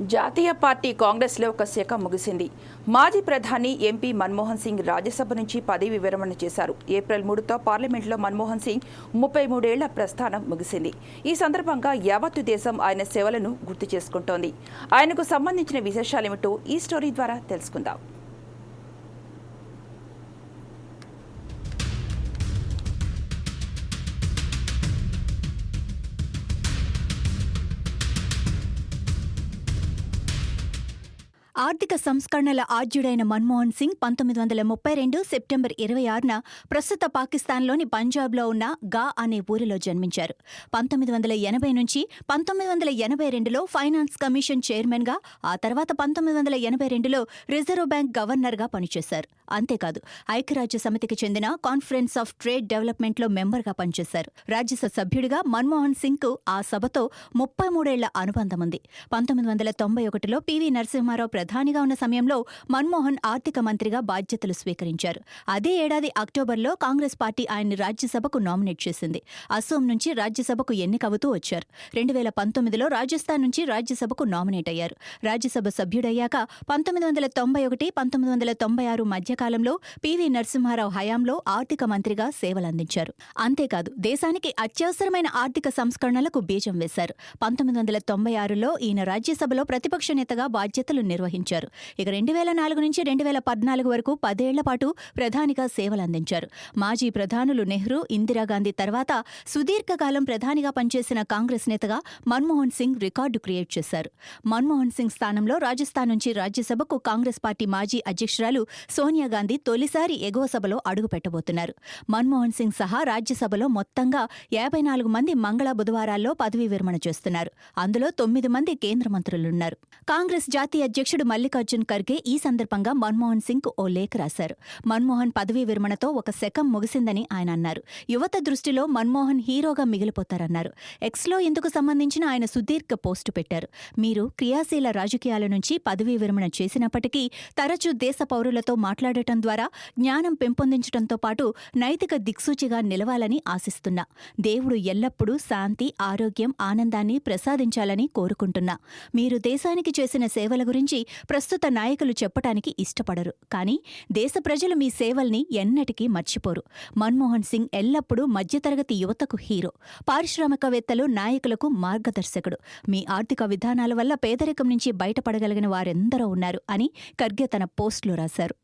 జాతీయ పార్టీ కాంగ్రెస్లో ఒక శాఖ ముగిసింది. మాజీ ప్రధాని ఎంపీ మన్మోహన్ సింగ్ రాజ్యసభ నుంచి పదవి విరమణ చేశారు. ఏప్రిల్ మూడుతో పార్లమెంట్లో మన్మోహన్ సింగ్ ముప్పై మూడేళ్ళ ప్రస్థానం ముగిసింది. ఈ సందర్భంగా యావత్తు దేశం ఆయన సేవలను గుర్తు చేసుకుంటోంది. ఆయనకు సంబంధించిన విశేషాలేమిటో ఈ స్టోరీ ద్వారా తెలుసుకుందాం. ఆర్థిక సంస్కరణల ఆద్యుడైన మన్మోహన్ సింగ్ పంతొమ్మిది వందల ముప్పై రెండు సెప్టెంబర్ ఇరవై ఆరున ప్రస్తుత పాకిస్తాన్లోని పంజాబ్లో ఉన్న గా అనే ఊరిలో జన్మించారు. పంతొమ్మిది వందల ఎనభై నుంచి పంతొమ్మిది వందల ఎనభై రెండులో ఫైనాన్స్ కమిషన్ చైర్మన్గా ఆ తర్వాత పంతొమ్మిది వందల ఎనభై రెండులో రిజర్వ్ బ్యాంక్ గవర్నర్గా పనిచేశారు. అంతేకాదు ఐక్యరాజ్య సమితికి చెందిన కాన్ఫరెన్స్ ఆఫ్ ట్రేడ్ డెవలప్మెంట్లో మెంబర్గా పనిచేశారు. రాజ్యసభ సభ్యుడిగా మన్మోహన్ సింగ్కు ఆ సభతో ముప్పై మూడేళ్ళ అనుబంధం ఉంది పంతొమ్మిది వందల తొంభై ఒకటిలో పివి నరసింహారావు ప్రధానిగా ఉన్న సమయంలో మన్మోహన్ ఆర్థిక మంత్రిగా బాధ్యతలు స్వీకరించారు. అదే ఏడాది అక్టోబర్లో కాంగ్రెస్ పార్టీ ఆయన్ని రాజ్యసభకు నామినేట్ చేసింది. అసోం నుంచి రాజ్యసభకు ఎన్నికవుతూ వచ్చారు. రెండు వేల పంతొమ్మిదిలో రాజస్థాన్ నుంచి రాజ్యసభకు నామినేట్ అయ్యారు. రాజ్యసభ సభ్యుడయ్యాక పంతొమ్మిది వందల తొంభై ఒకటి పంతొమ్మిది వందల తొంభై ఆరు మధ్యకాలంలో పివి నరసింహారావు హయాంలో ఆర్థిక మంత్రిగా సేవలందించారు. అంతేకాదు దేశానికి అత్యవసరమైన ఆర్థిక సంస్కరణలకు బీజం వేశారు. పంతొమ్మిది వందల తొంభై ఆరులో ఈయన రాజ్యసభలో ప్రతిపక్ష నేతగా బాధ్యతలు నిర్వహించారు. ఇక రెండు వేల నాలుగు నుంచి రెండు వేల పద్నాలుగు వరకు పదేళ్ళ పాటు ప్రధానిగా సేవలందించారు. మాజీ ప్రధానులు నెహ్రూ ఇందిరాగాంధీ తర్వాత సుదీర్ఘకాలం ప్రధానిగా పనిచేసిన కాంగ్రెస్ నేతగా మన్మోహన్ సింగ్ రికార్డు క్రియేట్ చేశారు. మన్మోహన్ సింగ్ స్థానంలో రాజస్థాన్ నుంచి రాజ్యసభకు కాంగ్రెస్ పార్టీ మాజీ అధ్యక్షురాలు సోనియా గాంధీ తొలిసారి ఎగువ సభలో అడుగుపెట్టబోతున్నారు. మన్మోహన్ సింగ్ సహా రాజ్యసభలో మొత్తంగా యాభై నాలుగు మంది మంగళ బుధవారాల్లో పదవీ విరమణ చేస్తున్నారు. అందులో తొమ్మిది మంది కేంద్ర మంత్రులున్నారు. కాంగ్రెస్ జాతీయ అధ్యక్షుడు మల్లికార్జున్ ఖర్గే ఈ సందర్భంగా మన్మోహన్ సింగ్ ఓ లేఖ రాశారు. మన్మోహన్ పదవీ విరమణతో ఒక శకం ముగిసిందని ఆయన అన్నారు. యువత దృష్టిలో మన్మోహన్ హీరోగా మిగిలిపోతారన్నారు. ఎక్స్లో ఇందుకు సంబంధించిన ఆయన సుదీర్ఘ పోస్టు పెట్టారు. మీరు క్రియాశీల రాజకీయాల నుంచి పదవీ విరమణ చేసినప్పటికీ తరచూ దేశ పౌరులతో మాట్లాడటం ద్వారా జ్ఞానం పెంపొందించడంతో పాటు నైతిక దిక్సూచిగా నిలవాలని ఆశిస్తున్నా. దేవుడు ఎల్లప్పుడూ శాంతి ఆరోగ్యం ఆనందాన్ని ప్రసాదించాలని కోరుకుంటున్నా. మీరు దేశానికి చేసిన సేవల గురించి ప్రస్తుత నాయకులు చెప్పటానికి ఇష్టపడరు. కానీ దేశ ప్రజలు మీ సేవల్ని ఎన్నటికీ మర్చిపోరు. మన్మోహన్ సింగ్ ఎల్లప్పుడూ మధ్యతరగతి యువతకు హీరో. పారిశ్రామికవేత్తలు నాయకులకు మార్గదర్శకుడు. మీ ఆర్థిక విధానాల వల్ల పేదరికం నుంచి బయటపడగలిగిన వారెందరో ఉన్నారు అని ఖర్గే తన పోస్టులో రాశారు.